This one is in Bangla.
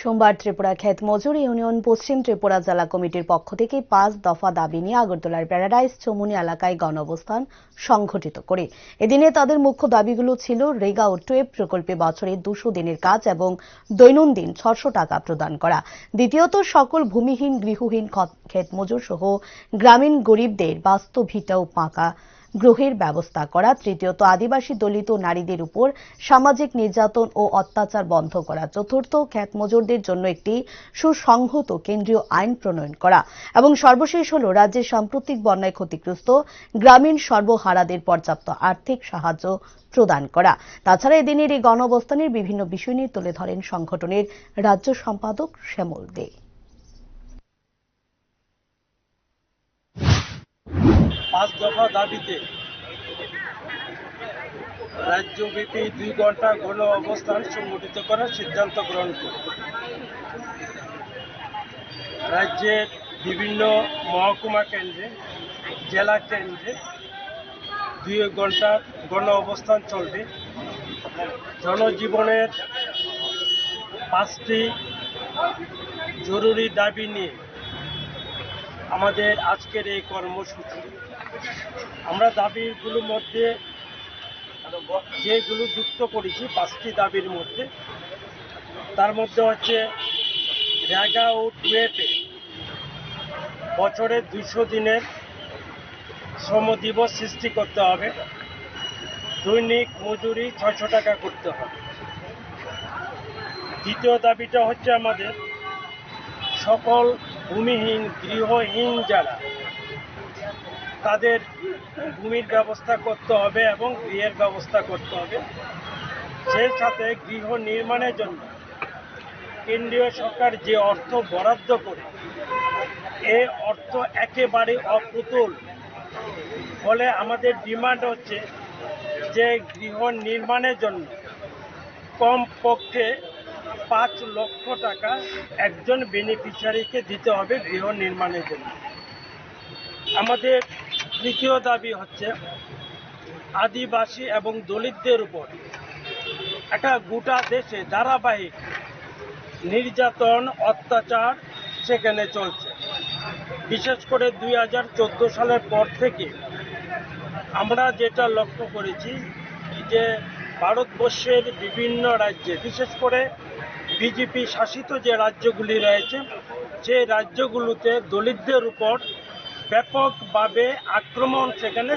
সোমবার ত্রিপুরা ক্ষেত মজুর ইউনিয়ন, পশ্চিম ত্রিপুরা জেলা কমিটির পক্ষ থেকে পাঁচ দফা দাবি নিয়ে আগরতলার প্যারাডাইস চমুনি এলাকায় গণঅবস্থান সংঘটিত করে। এদিনে তাদের মুখ্য দাবিগুলো ছিল রেগা ও টুয়েব প্রকল্পে বছরে দুশো দিনের কাজ এবং দৈনন্দিন ছশো টাকা প্রদান করা। দ্বিতীয়ত, সকল ভূমিহীন, গৃহহীন ক্ষেত মজুর সহ গ্রামীণ গরিবদের বাস্তব ভিটা ও পাকা গ্রহের ব্যবস্থা করা, তৃতীয়ত আদিবাসী দলিত নারীদের উপর সামাজিক নির্যাতন ও অত্যাচার বন্ধ করা, চতুর্থ খ্যাত মজুরদের জন্য একটি সুসংহত কেন্দ্রীয় আইন প্রণয়ন করা এবং সর্বশেষ হল রাজ্যের সাম্প্রতিক বন্যায় ক্ষতিগ্রস্ত গ্রামীণ সর্বহারাদের পর্যাপ্ত আর্থিক সাহায্য প্রদান করা। তাছাড়া এদিনের এই গণঅবস্থানের বিভিন্ন বিষয় নিয়ে তুলে ধরেন সংগঠনের রাজ্য সম্পাদক শ্যামল দে। পাঁচ দফা দাবিতে রাজ্যব্যাপী দুই ঘণ্টা গণ অবস্থান সংগঠিত করার সিদ্ধান্ত গ্রহণ করে। রাজ্যের বিভিন্ন মহকুমা কেন্দ্রে, জেলা কেন্দ্রে দুই ঘণ্টা গণ অবস্থান চলবে। জনজীবনের পাঁচটি জরুরি দাবি নিয়ে আমাদের আজকের এই কর্মসূচি। আমরা দাবিগুলোর মধ্যে, যেগুলো যুক্ত করেছি, পাঁচটি দাবির মধ্যে, তার মধ্যে হচ্ছে জায়গা ও টুয়েপে বছরে দুশো দিনের শ্রম দিবস সৃষ্টি করতে হবে। দৈনিক মজুরি ছয়শো টাকা করতে হবে। দ্বিতীয় দাবিটা হচ্ছে আমাদের সকল ভূমিহীন, গৃহহীন যারা, তাদের ভূমির ব্যবস্থা করতে হবে এবং গৃহের ব্যবস্থা করতে হবে। সেই সাথে গৃহ নির্মাণের জন্য কেন্দ্রীয় সরকার যে অর্থ বরাদ্দ করে, এ অর্থ একেবারে অপ্রতুল। ফলে আমাদের ডিমান্ড হচ্ছে যে গৃহ নির্মাণের জন্য কমপক্ষে পাঁচ লক্ষ টাকা একজন বেনিফিশিয়ারিকে দিতে হবে গৃহ নির্মাণের জন্য। আমাদের তৃতীয় দাবি হচ্ছে আদিবাসী এবং দলিতদের উপর একটা গোটা দেশে ধারাবাহিক নির্যাতন, অত্যাচার সেখানে চলছে। বিশেষ করে দুই হাজার চোদ্দ সালের পর থেকে আমরা যেটা লক্ষ্য করেছি যে ভারতবর্ষের বিভিন্ন রাজ্যে, বিশেষ করে বিজেপি শাসিত যে রাজ্যগুলি রয়েছে সেই রাজ্যগুলোতে দলিতদের উপর ব্যাপকভাবে আক্রমণ সেখানে